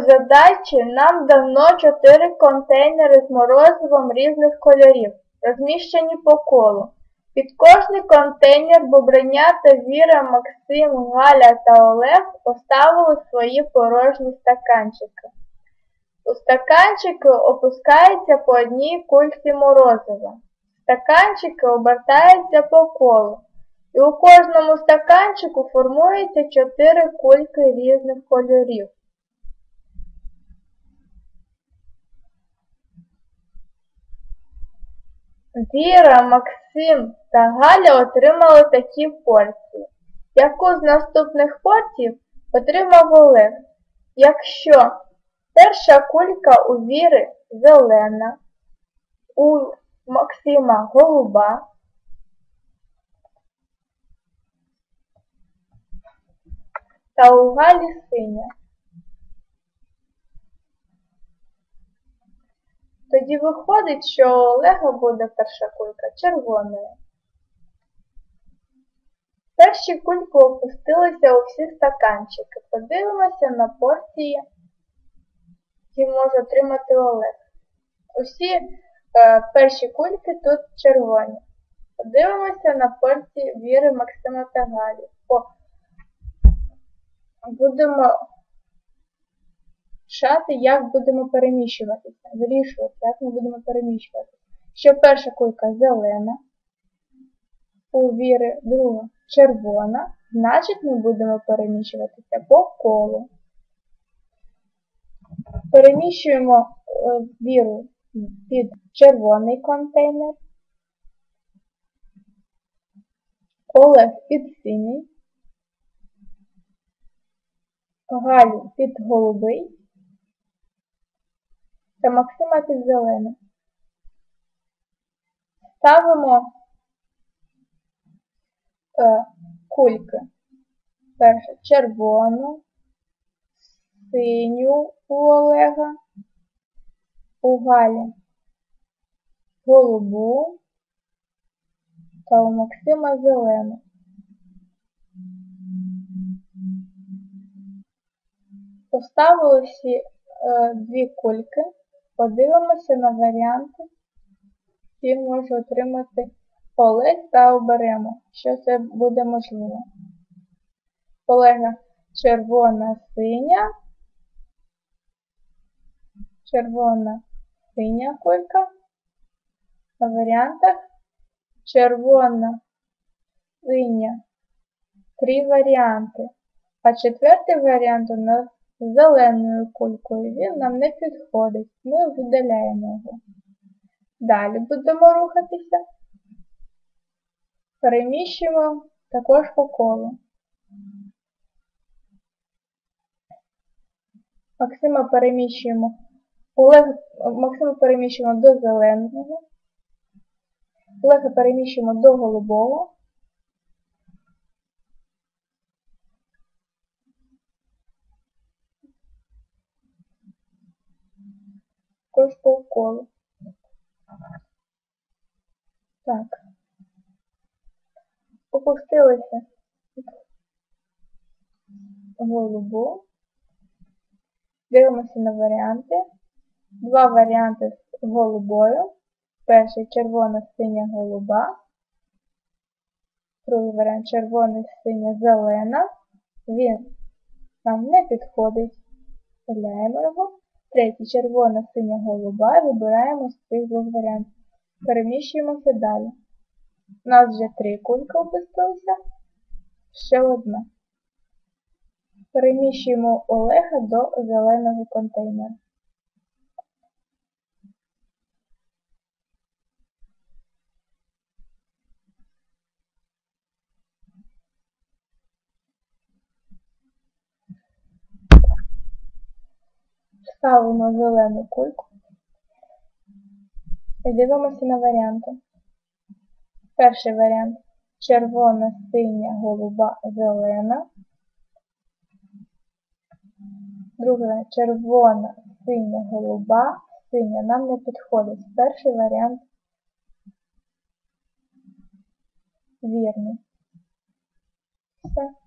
задачі нам дано чотири контейнери з морозивом різних кольорів, розміщені по колу. Під кожний контейнер Бобринята, Віра, Максим, Галя та Олег поставили свої порожні стаканчики. У стаканчики опускається по одній кульці морозива. Стаканчики обертаються по колу. І у кожному стаканчику формується чотири кульки різних кольорів. Віра, Максим та Галя отримали такі порції. Яку з наступних порцій отримав Олег? Якщо перша кулька у Віри зелена, у Максима голуба, та у Галі синя. Тоді виходить, що Олега буде перша кулька червоною. Перші кульки опустилися у всі стаканчики. Подивимося на порції, які може отримати Олег. Усі е, перші кульки тут червоні. Подивимося на порції Віри Максима та Галі. Будемо шати, як будемо переміщуватися. Вирішувати, як ми будемо переміщуватися. Що перша кулька зелена, у віри друга червона, значить ми будемо переміщуватися по колу. Переміщуємо е, віру під червоний контейнер, Олег під синій, Галю під голубий та Максима Підзелени. Ставимо е, кульки. Перше червону, синю у Олега, у Галі голубу та у Максима зелену. Поставили всі е, дві кульки, подивимося на варіанти, які може отримати Олег та оберемо, що це буде можливо. Олега червона синя, червона синя кулька. На варіантах червона синя. Три варіанти. А четвертий варіант у нас зеленою кулькою. Він нам не підходить. Ми видаляємо його. Далі будемо рухатися. Переміщуємо також по колу. Максима переміщуємо. Олег, Максима переміщуємо до зеленого. Олега переміщуємо до голубого. Також по колу. Так. Опустилися голубу. Дивимося на варіанти. Два варіанти з голубою. Перший червона, синя, голуба. Другий варіант червона, синя, зелена. Він нам не підходить. Вставляємо його. Третій червона, синя, голуба. Вибираємо з цих двох варіантів. Переміщуємося далі. У нас вже три кульки опустилися. Ще одна. Переміщуємо Олега до зеленого контейнера. Ставимо зелену кульку і дивимося на варіанти. Перший варіант червона, синя, голуба, зелена. Варіант червона, синя, голуба, синя. Нам не підходить. Перший варіант вірний. Все.